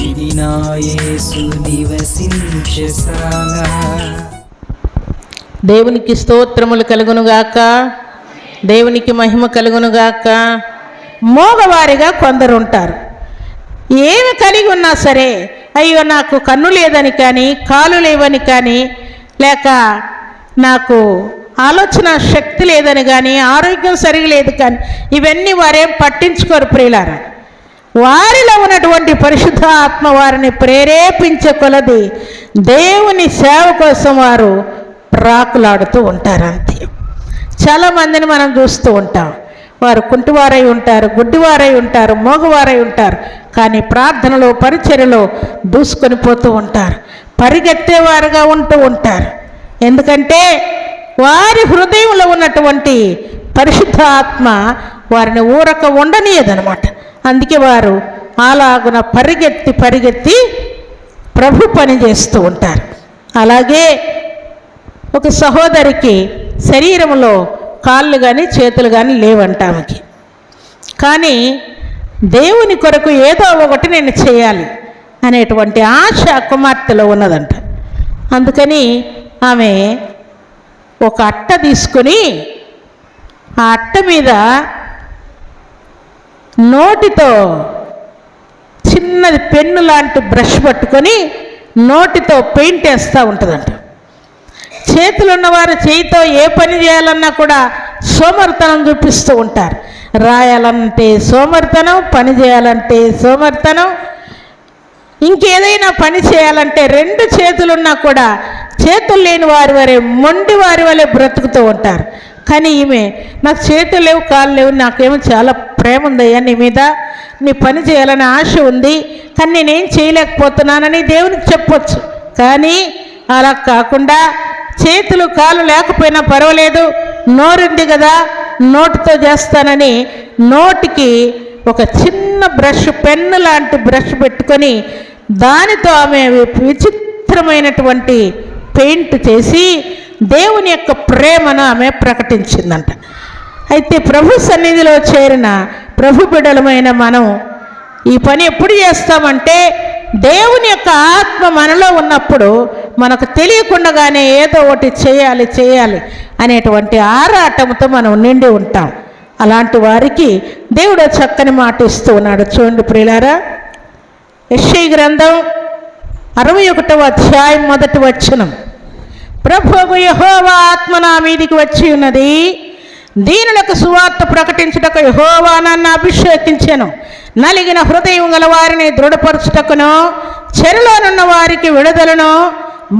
ఇది నా యేసు నివసించశాల దేవునికి స్తోత్రములు కలుగునుగాక. దేవునికి మహిమ కలుగునుగాక. మోగవారిగా కొందరు ఉంటారు ఏమి కలిగి ఉన్నా సరే అయ్యో నాకు కన్ను లేదని కానీ కాలు లేవని కానీ లేక నాకు ఆలోచన శక్తి లేదని కానీ ఆరోగ్యం సరిగా లేదు కానీ ఇవన్నీ వారేం పట్టించుకోరు ప్రియులారా. వారిలో ఉన్నటువంటి పరిశుద్ధ ఆత్మ వారిని ప్రేరేపించే కొలది దేవుని సేవ కోసం వారు ప్రాకులాడుతూ ఉంటారు అంతే. చాలామందిని మనం చూస్తూ ఉంటాం. వారు కుంటివారై ఉంటారు గుడ్డివారై ఉంటారు మోగవారై ఉంటారు కానీ ప్రార్థనలో పరిచర్యలో దూసుకొని పోతూ ఉంటారు. పరిగెత్తేవారుగా ఉంటూ ఉంటారు. ఎందుకంటే వారి హృదయంలో ఉన్నటువంటి పరిశుద్ధ ఆత్మ వారిని ఊరక ఉండనీయదనమాట అందుకే వారు అలాగున పరిగెత్తి పరిగెత్తి ప్రభు పని చేస్తూ ఉంటారు. అలాగే ఒక సహోదరికి శరీరంలో కాళ్ళు కానీ చేతులు కానీ లేవంట ఆమెకి. కానీ దేవుని కొరకు ఏదో ఒకటి నేను చేయాలి అనేటువంటి ఆశ కుమార్తెలో ఉన్నదంట. అందుకని ఆమె ఒక అట్ట తీసుకొని ఆ అట్ట మీద నోటితో చిన్నది పెన్ను లాంటి బ్రష్ పట్టుకొని నోటితో పెయింట్ వేస్తూ ఉంటుందంట. చేతులు ఉన్నవారు చేయితో ఏ పని చేయాలన్నా కూడా సోమర్తనం చూపిస్తూ ఉంటారు. రాయాలంటే సోమర్తనం పని చేయాలంటే సోమర్తనం ఇంకేదైనా పని చేయాలంటే రెండు చేతులున్నా కూడా చేతులు లేని వారి వరే మొండి వారి వలె బ్రతుకుతూ ఉంటారు. కానీ ఈమె నాకు చేతులు లేవు కాళ్ళు లేవు నాకేమో చాలా ప్రేమ ఉందయ్యా నీ మీద. నీ పని చేయాలని ఆశ ఉంది కానీ నేనేం చేయలేకపోతున్నానని దేవునికి చెప్పొచ్చు. కానీ అలా కాకుండా చేతులు కాళ్ళు లేకపోయినా పర్వాలేదు నోరుంది కదా నోటితో చేస్తానని నోటికి ఒక చిన్న బ్రష్ పెన్ను లాంటి బ్రష్ పెట్టుకొని దానితో ఆమె విచిత్రమైనటువంటి పెయింట్ చేసి దేవుని యొక్క ప్రేమను ఆమె ప్రకటించిందంట. అయితే ప్రభు సన్నిధిలో చేరిన ప్రభు బిడలమైన మనం ఈ పని ఎప్పుడు చేస్తామంటే దేవుని యొక్క ఆత్మ మనలో ఉన్నప్పుడు మనకు తెలియకుండానే ఏదో ఒకటి చేయాలి చేయాలి అనేటువంటి ఆరాటంతో మనం నిండి ఉంటాం. అలాంటి వారికి దేవుడు చక్కని మాట ఇస్తూ ఉన్నాడు. చూడండి ప్రియులారా యశ్వ గ్రంథం అరవై ఒకటవ అధ్యాయం మొదటి వచ్చినం ప్రభువు యహోవా ఆత్మ నా మీదికి వచ్చి ఉన్నది. దీనులకు సువార్త ప్రకటించుటకు యహోవా నన్ను అభిషేకించెను. నలిగిన హృదయం గల వారిని దృఢపరచుటకును చెరలోనున్న వారికి విడుదలను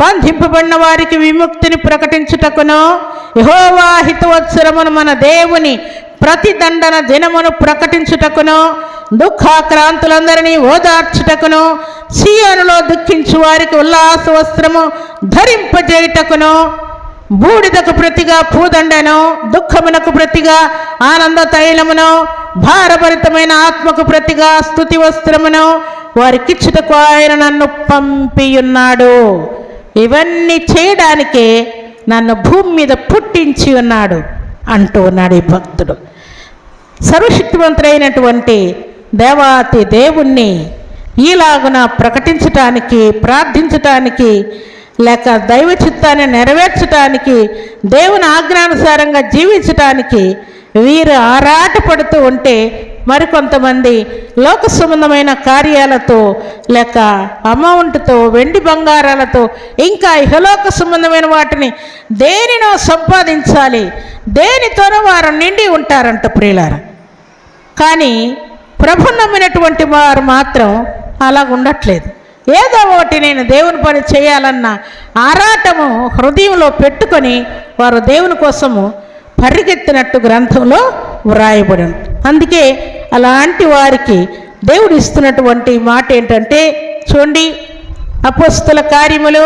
బంధింపబడిన వారికి విముక్తిని ప్రకటించుటకును. యహోవా హితవత్సరమును మన దేవుని ప్రతిదండన దినమును ప్రకటించుటకును దుఃఖాక్రాంతులందరినీ ఓదార్చుటకును సీయోనులో దుఃఖించు వారికి ఉల్లాస వస్త్రము ధరింపజేయుటకును బూడిదకు ప్రతిగా పూదండను దుఃఖమునకు ప్రతిగా ఆనంద తైలమును భారభరితమైన ఆత్మకు ప్రతిగా స్థుతి వస్త్రమును వారికిచ్చుటకు ఆయన నన్ను పంపియున్నాడు. ఇవన్నీ చేయడానికే నన్ను భూమి మీద పుట్టించి ఉన్నాడు అంటూ ఉన్నాడు ఈ భక్తుడు. సర్వశక్తివంతుడైనటువంటి దేవాతి దేవుణ్ణి ఈలాగున ప్రకటించటానికి ప్రార్థించటానికి లేక దైవ చిత్తాన్ని నెరవేర్చటానికి దేవుని ఆజ్ఞానుసారంగా జీవించటానికి వీరు ఆరాటపడుతూ ఉంటే మరికొంతమంది లోక సంబంధమైన కార్యాలతో లేక అమౌంట్తో వెండి బంగారాలతో ఇంకా ఇహలోక సంబంధమైన వాటిని దేనినో సంపాదించాలి. దేనితోనో వారు నిండి ఉంటారంట ప్రియులార. కానీ ప్రభు నమ్మినటువంటి వారు మాత్రం అలా ఉండట్లేదు ఏదో ఒకటి నేను దేవుని పని చేయాలన్న ఆరాటము హృదయంలో పెట్టుకొని వారు దేవుని కోసము పరిగెత్తినట్టు గ్రంథంలో వ్రాయబడి అందుకే అలాంటి వారికి దేవుడు ఇస్తున్నటువంటి మాట ఏంటంటే చూడండి అపస్తుల కార్యములు.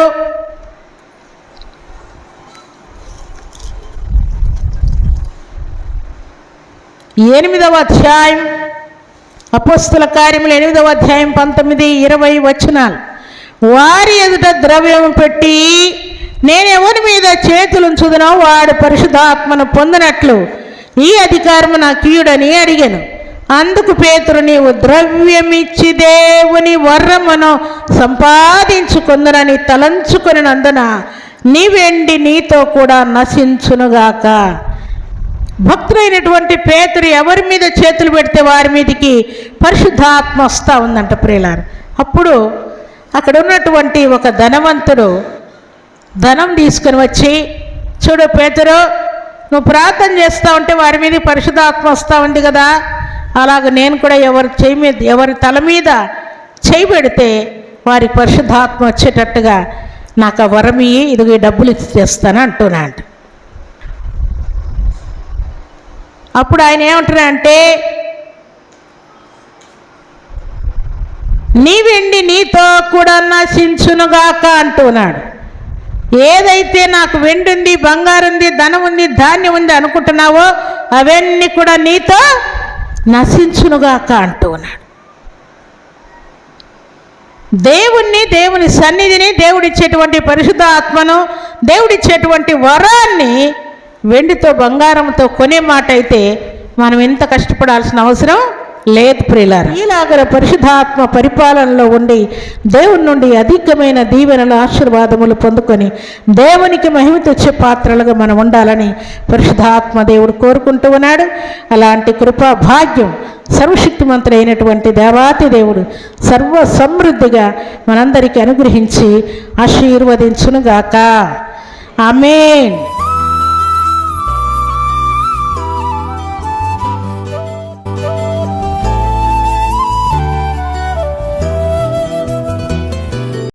ఎనిమిదవ అధ్యాయం అపస్తుల కార్యములు ఎనిమిదవ అధ్యాయం పంతొమ్మిది ఇరవై వచనాలు. వారి ఎదుట ద్రవ్యం పెట్టి నేను ఎవరి మీద చేతులుంచుదునో వాడు పరిశుద్ధాత్మను పొందినట్లు. ఈ అధికారము నా కీయుడని అడిగాను. అందుకు పేతురు నీవు ద్రవ్యమిచ్చి దేవుని వర్రమును సంపాదించుకుందనని తలంచుకొనినందున నీ వెండి నీతో కూడా నశించునుగాక. భక్తులైనటువంటి పేతురు ఎవరి మీద చేతులు పెడితే వారి మీదకి పరిశుద్ధాత్మ వస్తూ ఉందంట ప్రియులారు. అప్పుడు అక్కడ ఉన్నటువంటి ఒక ధనవంతుడు ధనం తీసుకుని వచ్చి చూడు పేతురు నువ్వు ప్రార్థన చేస్తూ ఉంటే వారి మీద పరిశుధాత్మ వస్తూ ఉంది కదా. అలాగ నేను కూడా ఎవరి చేయి మీద ఎవరి తల మీద చేయి పెడితే వారికి పరిశుద్ధాత్మ వచ్చేటట్టుగా నాకు ఆ వరం ఇయ్యి ఇదిగో డబ్బులు ఇచ్చి చేస్తాను అంటున్నా అంట అప్పుడు ఆయన ఏమంటున్నాడంటే నీ వెండి నీతో కూడా నశించునుగాక అంటున్నాడు. ఏదైతే నాకు వెండి ఉంది బంగారం ఉంది ధనం ఉంది ధాన్యం ఉంది అనుకుంటున్నావో అవన్నీ కూడా నీతో నశించునుగాక అంటూ ఉన్నాడు దేవుణ్ణి దేవుని సన్నిధిని దేవుడిచ్చేటువంటి పరిశుద్ధ ఆత్మను దేవుడిచ్చేటువంటి వరాన్ని వెండితో బంగారంతో కొనే మాట అయితే మనం ఎంత కష్టపడాల్సిన అవసరం లేదు ప్రియులార. ఈలాగర పరిశుద్ధాత్మ పరిపాలనలో ఉండి దేవుని నుండి అధికమైన దీవెనల ఆశీర్వాదములు పొందుకొని దేవునికి మహిమ తెచ్చే పాత్రలుగా మనం ఉండాలని పరిశుద్ధాత్మ దేవుడు కోరుకుంటూ ఉన్నాడు. అలాంటి కృపా భాగ్యం సర్వశక్తిమంతుడైనటువంటి దేవాతి దేవుడు సర్వ సమృద్ధిగా మనందరికీ అనుగ్రహించి ఆశీర్వదించునుగాక. ఆమెన్.